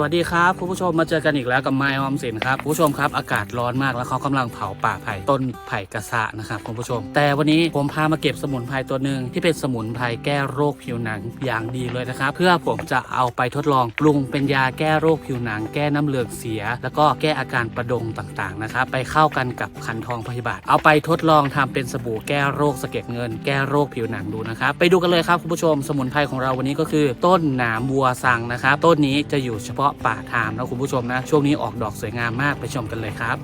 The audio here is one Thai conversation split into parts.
วัสดีครับคุณผู้ชมมาเจอกันอีกแล้วกับไมออมสินครับคุณผู้ชมครับอากาศร้อนมากแล้วเขากำลังเผาป่าไผ่ต้นไผ่กระสะนะครับคุณผู้ชม แต่วันนี้ผมพามาเก็บสมุนไพรตัวหนึ่งที่เป็นสมุนไพรแก้โรคผิวหนังอย่างดีเลยนะครับ เพื่อผมจะเอาไปทดลองปรุงเป็นยาแก้โรคผิวหนัง แก้น้ำเหลืองเสีย แล้วก็แก้อาการประดงต่างๆนะครับไปเข้ากันกับคันทองพยาบาทเอาไปทดลองทำเป็นสบู่แก้โรคสะเก็ดเงิน แก้โรคผิวหนังดูนะครับไปดูกันเลยครับคุณผู้ชม สมุนไพรของเราวันนี้ก็คือ ต้นหนามวัวสังนะครับต้นนี้จะอยู่เฉพาะป่าทามนะคุณผู้ชมนะ ช่วงนี้ออกดอกสวยงามมากไปชมกันเลยครับ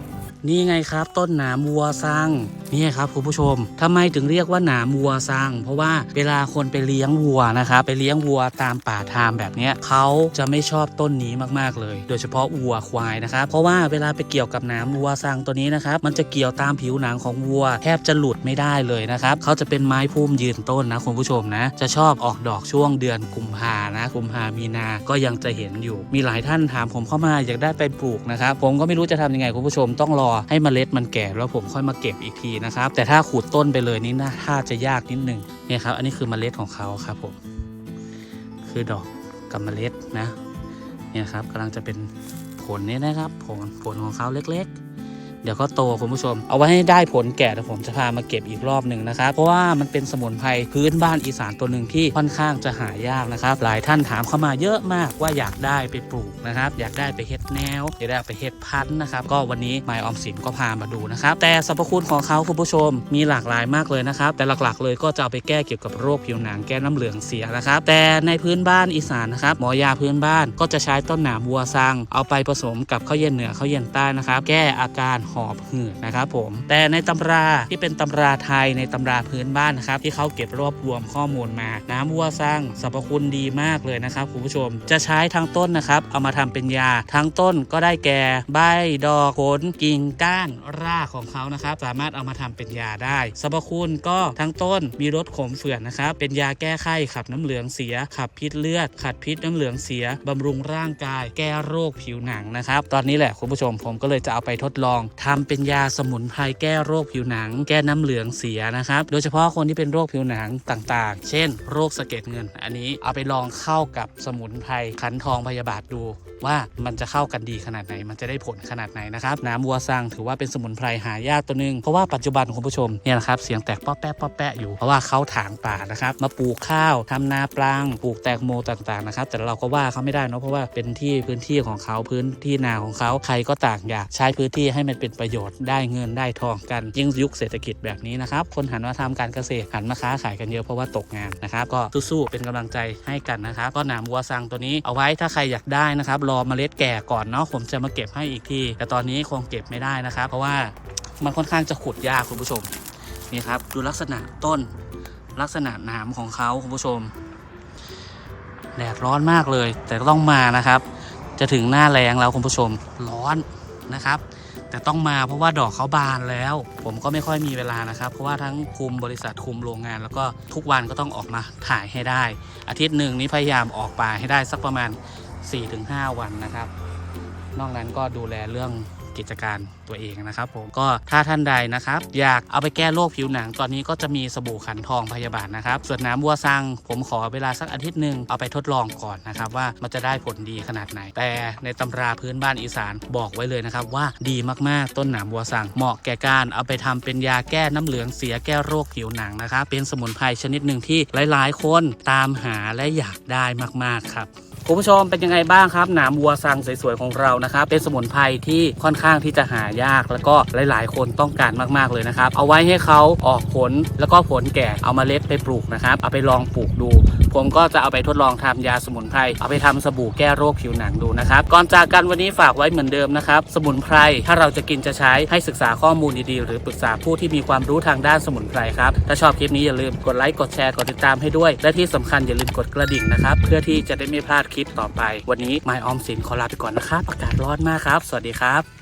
นี่ไงครับ ต้นหนามวัวซัง นี่ครับคุณผู้ชมทำไมถึงเรียกว่าหนามวัวสัง เพราะว่าเวลาคนไปเลี้ยงวัวนะครับไปเลี้ยงวัวตามป่าทามแบบนี้เขาจะไม่ชอบต้นนี้มากๆเลย โดยเฉพาะวัวควายนะครับ เพราะว่าเวลาไปเกี่ยวกับหนามวัวสังตัวนี้นะครับ มันจะเกี่ยวตามผิวหนังของวัว แทบจะหลุดไม่ได้เลยนะครับเขาจะเป็นไม้พุ่มยืนต้นนะคุณผู้ชมนะ จะชอบออกดอกช่วงเดือนกุมภานะกุมภามีนาก็ยังจะเห็นอยู่ มีหลายท่านถามผมเข้ามาอยากได้ไปปลูกนะครับผมก็ไม่รู้จะทำยังไงคุณผู้ชมต้องรอให้เมล็ดมันแก่แล้วผมค่อยมาเก็บอีกทีนะครับ แต่ถ้าขูดต้นไปเลยนี่น่าถ้าจะยากนิดนึงเนี่ยครับ อันนี้คือเมล็ดของเขาครับผมคือดอกกับเมล็ดนะ เนี่ยครับกำลังจะเป็นผลเนี่ยนะครับ ผลผลของเขาเล็ก ๆ เดี๋ยวก็โตคุณผู้ชม เอาไว้ให้ได้ผลแก่เดี๋ยวผมจะพามาเก็บอีกรอบหนึ่งนะครับ เพราะว่ามันเป็นสมุนไพรพื้นบ้านอีสานตัวหนึ่งที่ค่อนข้างจะหายากนะครับ หลายท่านถามเข้ามาเยอะมากว่าอยากได้ไปปลูกนะครับ อยากได้ไปเฮ็ดแนวอยากได้ไปเฮ็ดพันธุ์นะครับ ก็วันนี้หมออมสินก็พามาดูนะครับ แต่สรรพคุณของเขาคุณผู้ชมมีหลากหลายมากเลยนะครับ แต่หลักๆ เลยก็จะเอาไปแก้เกี่ยวกับโรคผิวหนังแก้น้ำเหลืองเสียนะครับ แต่ในพื้นบ้านอีสานนะครับหมอยาพื้นบ้านก็จะใช้ต้นหนามวัวซังเอาไปผสมกับข้าวเย็นเหนือข้าวเย็นใต้นะครับ แก้อาการหอบหืดนะครับผม แต่ในตำราที่เป็นตำราไทยในตำราพื้นบ้านนะครับที่เขาเก็บรวบรวมข้อมูลมา น้ำวัวซังสรรพคุณดีมากเลยนะครับคุณผู้ชม จะใช้ทั้งต้นนะครับเอามาทำเป็นยา ทั้งต้นก็ได้แก่ใบดอกผลกิ่งก้านรากของเขานะครับ สามารถเอามาทำเป็นยาได้สรรพคุณก็ทั้งต้นมีรสขมเฝื่อนนะครับ เป็นยาแก้ไข้ขับน้ำเหลืองเสีย ขับพิษเลือด ขัดพิษน้ำเหลืองเสียบำรุงร่างกาย แก้โรคผิวหนังนะครับ ตอนนี้แหละคุณผู้ชมผมก็เลยจะเอาไปทดลองทำเป็นยาสมุนไพรแก้โรคผิวหนัง แก้น้ำเหลืองเสียนะครับ โดยเฉพาะคนที่เป็นโรคผิวหนังต่างๆ เช่น โรคสะเก็ดเงิน อันนี้เอาไปลองเข้ากับสมุนไพรขันทองพยาบาทดู ว่ามันจะเข้ากันดีขนาดไหน มันจะได้ผลขนาดไหนนะครับน้ำวัวซังถือว่าเป็นสมุนไพรหายากตัวหนึ่งเพราะว่าปัจจุบันคุณผู้ชมเนี่ยนะครับเสียงแตกป๊อแป๊ะป๊อแป๊ะอยู่เพราะว่าเขาถางป่านะครับมาปลูกข้าวทำนาปลังปลูกแตงโมต่างๆนะครับแต่เราก็ว่าเขาไม่ได้เนะเพราะว่าเป็นที่พื้นที่ของเขาพื้นที่นาของเขาใครก็ต่างอยากใช้พื้นที่ให้มันเป็นประโยชน์ได้เงินได้ทองกันยิ่งยุคเศรษฐกิจแบบนี้นะครับคนหันมาทำการเกษตรหันมาค้าขายกันเยอะเพราะว่าตกงานนะครับก็สู้ๆเป็นกำลังใจให้กันนะครับก็หนามวัวซังตัวนี้เอาไว้ถ้าใครอยากได้นะครับรอเมล็ดแก่ก่อนเนาะผมจะมาเก็บให้อีกที แต่ตอนนี้คงเก็บไม่ได้นะครับ เพราะว่ามันค่อนข้างจะขุดยากคุณผู้ชมนี่ครับ ดูลักษณะต้นลักษณะหนามของเขาคุณผู้ชมแดดร้อนมากเลย แต่ต้องมานะครับ จะถึงหน้าแรงแล้วคุณผู้ชมร้อนนะครับ แต่ต้องมาเพราะว่าดอกเขาบานแล้ว ผมก็ไม่ค่อยมีเวลานะครับ เพราะว่าทั้งคุมบริษัทคุมโรงงาน แล้วก็ทุกวันก็ต้องออกมาถ่ายให้ได้ อาทิตย์หนึ่งนี้พยายามออกป่าให้ได้สักประมาณ 4-5 วันนะครับ นอกนั้นก็ดูแลเรื่องกิจการตัวเองนะครับ ผมก็ถ้าท่านใดนะครับ อยากเอาไปแก้โรคผิวหนัง ตอนนี้ก็จะมีสบู่ขันทองพยาบาลนะครับส่วนน้ำวัวซังผมขอเวลาสักอาทิตย์หนึ่งเอาไปทดลองก่อนนะครับ ว่ามันจะได้ผลดีขนาดไหน แต่ในตำราพื้นบ้านอีสานบอกไว้เลยนะครับ ว่าดีมากๆต้นหนามวัวซังเหมาะแก่การเอาไปทำเป็นยาแก้น้ำเหลืองเสียแก้โรคผิวหนังนะครับเป็นสมุนไพรชนิดหนึ่งที่หลาย ๆ คนตามหาและอยากได้มากๆครับ คุณผู้ชมเป็นยังไงบ้างครับ หนามวัวซังสวยๆของเรานะครับ เป็นสมุนไพรที่ค่อนข้างที่จะหายาก แล้วก็หลายๆ คนต้องการมากๆเลยนะครับ เอาไว้ให้เขาออกผลแล้วก็ผลแก่เอามาเล็ดไปปลูกนะครับ เอาไปลองปลูกดู ผมก็จะเอาไปทดลองทำยาสมุนไพรเอาไปทำสบู่แก้โรคผิวหนังดูนะครับ ก่อนจากกันวันนี้ฝากไว้เหมือนเดิมนะครับ สมุนไพรถ้าเราจะกินจะใช้ให้ศึกษาข้อมูลดีๆหรือปรึกษาผู้ที่มีความรู้ทางด้านสมุนไพรครับ ถ้าชอบคลิปนี้อย่าลืมกดไลค์กดแชร์กดติดตามให้ด้วย และที่สำคัญอย่าลืมกดกระดิ่งนะครับเพื่อที่จะได้ไม่พลาดคลิปต่อไป วันนี้ไมออมสินขอลาไปก่อนนะครับอากาศร้อนมากครับ สวัสดีครับ